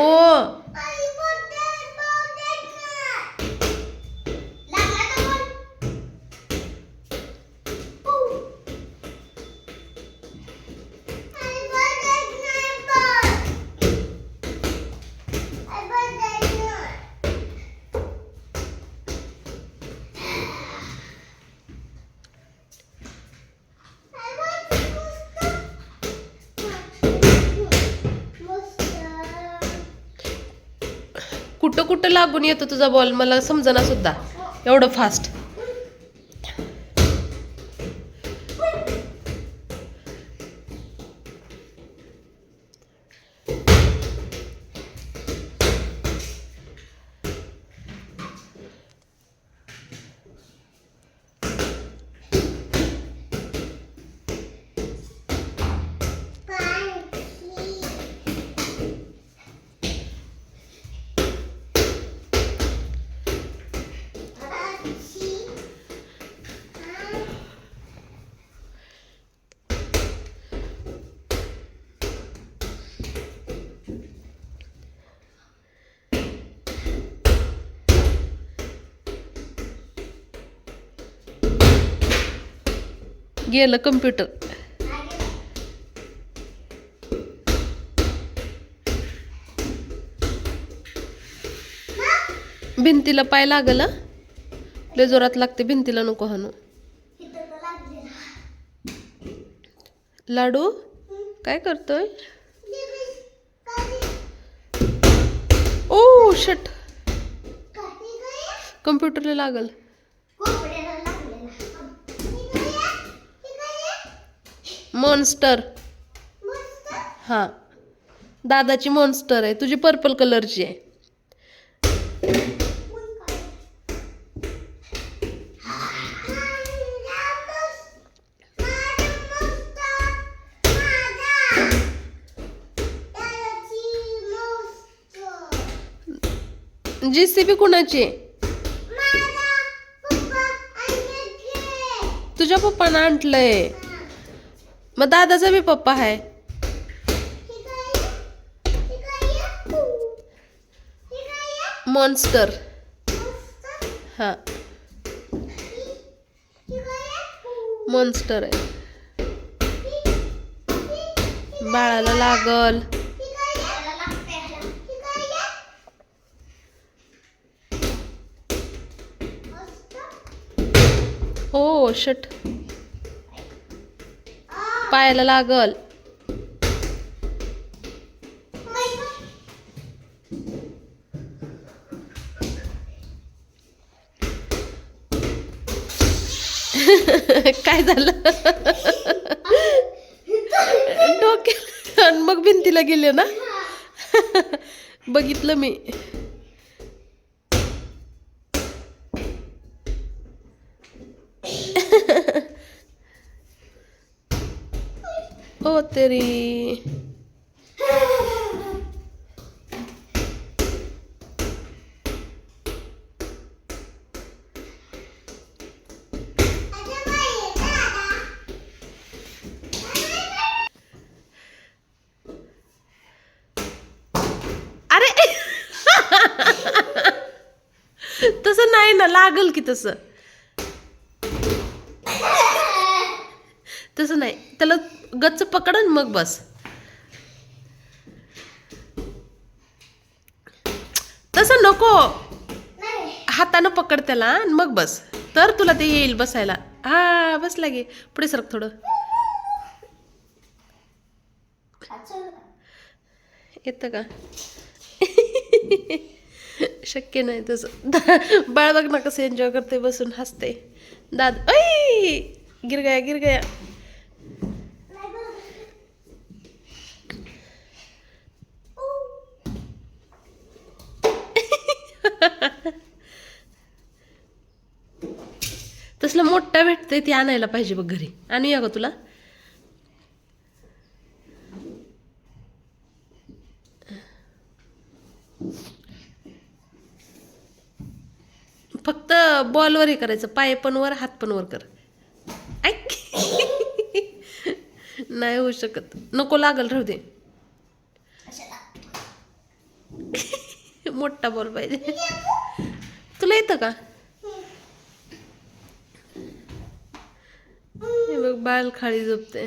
오. कुठं लागून येतो तुझा बॉल मला समजना सुद्धा एवढं फास्ट गेलं कम्प्युटर भिंतीला पाय लागल? लय जोरात लागते भिंतीला नको हाणू. लाडू काय करतोय? ओ शट कम्प्युटरला लागल. मॉन्स्टर हा. दादाची मॉन्स्टर आहे. तुझी पर्पल कलरची आहे. जी सी बी कुणाची? तुझ्या पप्पानं आणलंय. मग दादाचा बी पप्पा आहे. मॉन्स्टर हा. मॉन्स्टर आहे. बाळाला लागल. हो शट पायाला लागल. काय झालं? डोक्यात आणि मग भिंतीला गेले ना? बघितलं मी. हो, ओ तेरी. अरे! तसं नाही ना लागल की तसं. तसं नाही. त्याला गच्च पकडन मग बस. तसं नको. हातानं पकड त्याला आणि मग बस. तर तुला ते येईल बसायला. हा बस लागे. पुढे सरक थोडं. येतं का? शक्य नाही तसं. बाळ बघ ना कसं एन्जॉय करते बसून हसते दाद ऐ! गिरगया गिरगया. तसलं मोठा भेटतंय ती आणायला पाहिजे बघ घरी. आणूया का तुला. फक्त बॉलवर हे करायचं. पाय पण वर हात पण वर कर. ऐक. नाही होऊ शकत. नको लागल राहू दे. मोठा बॉल पाहिजे. तुला येतं का? हे बघ बाल खाली झोपते